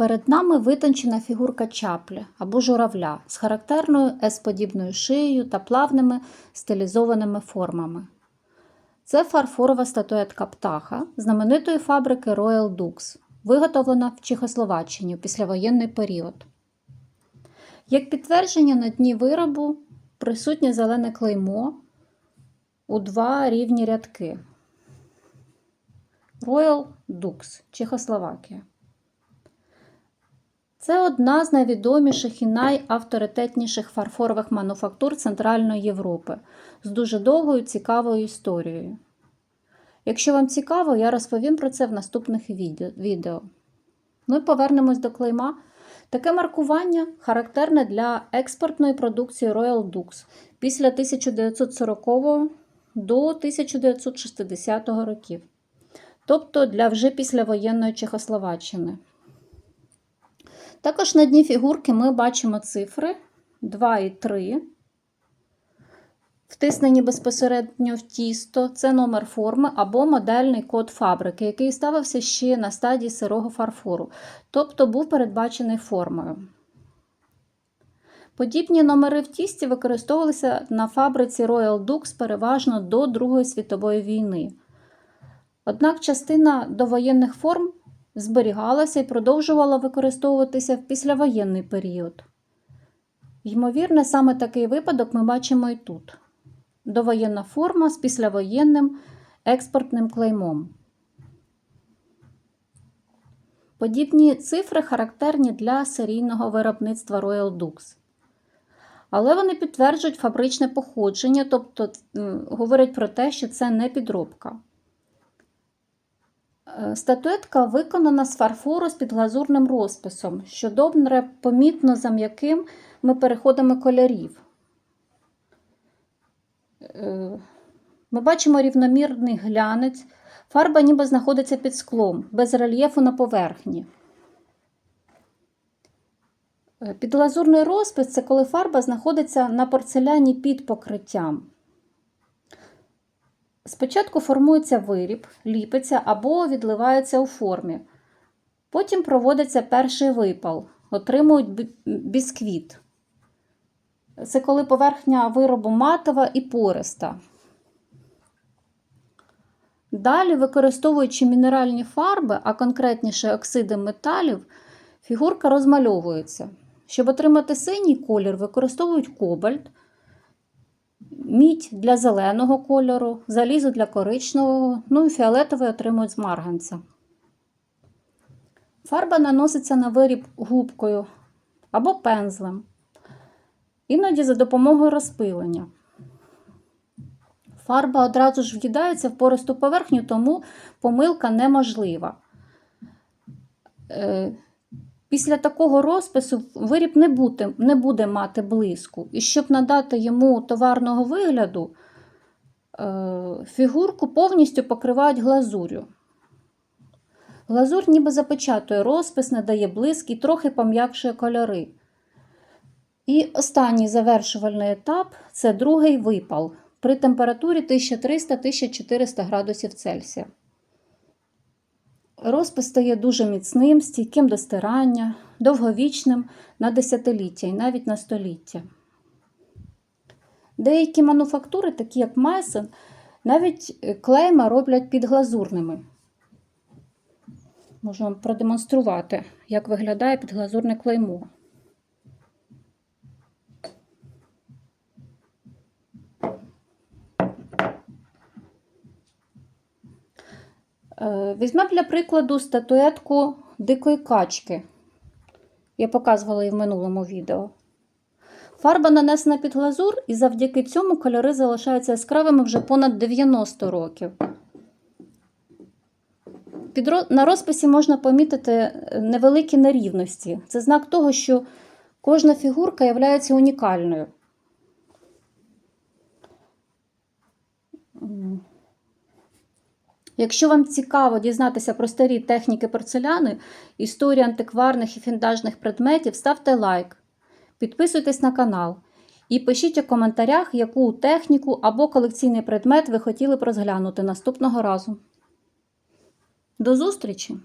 Перед нами витончена фігурка чаплі або журавля з характерною S-подібною шиєю та плавними стилізованими формами. Це фарфорова статуетка птаха знаменитої фабрики Royal Dux, виготовлена в Чехословаччині у післявоєнний період. Як підтвердження на дні виробу присутнє зелене клеймо у два рівні рядки. Royal Dux, Чехословакія. Це одна з найвідоміших і найавторитетніших фарфорових мануфактур Центральної Європи з дуже довгою цікавою історією. Якщо вам цікаво, я розповім про це в наступних відео- і повернемось до клейма. Таке маркування характерне для експортної продукції Royal Dux після 1940 до 1960 років, тобто для вже післявоєнної Чехословаччини. Також на дні фігурки ми бачимо цифри 2 і 3. Втиснені безпосередньо в тісто, це номер форми або модельний код фабрики, який ставився ще на стадії сирого фарфору, тобто був передбачений формою. Подібні номери в тісті використовувалися на фабриці Royal Dux переважно до Другої світової війни. Однак частина довоєнних форм зберігалася і продовжувала використовуватися в післявоєнний період. Ймовірно, саме такий випадок ми бачимо і тут. Довоєнна форма з післявоєнним експортним клеймом. Подібні цифри характерні для серійного виробництва Royal Dux. Але вони підтверджують фабричне походження, тобто говорять про те, що це не підробка. Е, Статуетка виконана з фарфору з підглазурним розписом, що добре помітно за м'яким ми переходами кольорів. Е, Ми бачимо рівномірний глянець, фарба ніби знаходиться під склом, без рельєфу на поверхні. Е, Підглазурний розпис це коли фарба знаходиться на порцеляні під покриттям. Спочатку формується виріб, ліпиться або відливається у формі. Потім проводиться перший випал, отримують бісквіт. Це коли поверхня виробу матова і пориста. Далі, використовуючи мінеральні фарби, а конкретніше оксиди металів, фігурка розмальовується. Щоб отримати синій колір, використовують кобальт, мідь для зеленого кольору, залізо для коричневого, ну і фіолетовий отримують з марганця. Фарба наноситься на виріб губкою або пензлем, іноді за допомогою розпилення. Фарба одразу ж в'їдається в пористу поверхню, тому помилка неможлива. Після такого розпису виріб не буде, не буде мати блиску. І щоб надати йому товарного вигляду, е, фігурку повністю покривають глазур'ю. Глазур ніби запечатує розпис, надає блиск і трохи пом'якшує кольори. І останній завершувальний етап це другий випал при температурі 1300-1400 градусів Цельсія. Розпис стає дуже міцним, стійким до стирання, довговічним на десятиліття і навіть на століття. Деякі мануфактури, такі як Майсен, навіть е, клейма роблять підглазурними. Можу вам продемонструвати, як виглядає підглазурне клеймо. Візьмемо для прикладу статуетку дикої качки. Я показувала її в минулому відео. Фарба нанесена під глазур, і завдяки цьому кольори залишаються яскравими вже понад 90 років. На розписі можна помітити е, невеликі нерівності. Це знак того, що кожна фігурка є унікальною. Якщо вам цікаво дізнатися про старі техніки порцеляни, історію антикварних і фіндажних предметів, ставте лайк, підписуйтесь на канал і пишіть у коментарях, яку техніку або колекційний предмет ви хотіли б розглянути наступного разу. До зустрічі!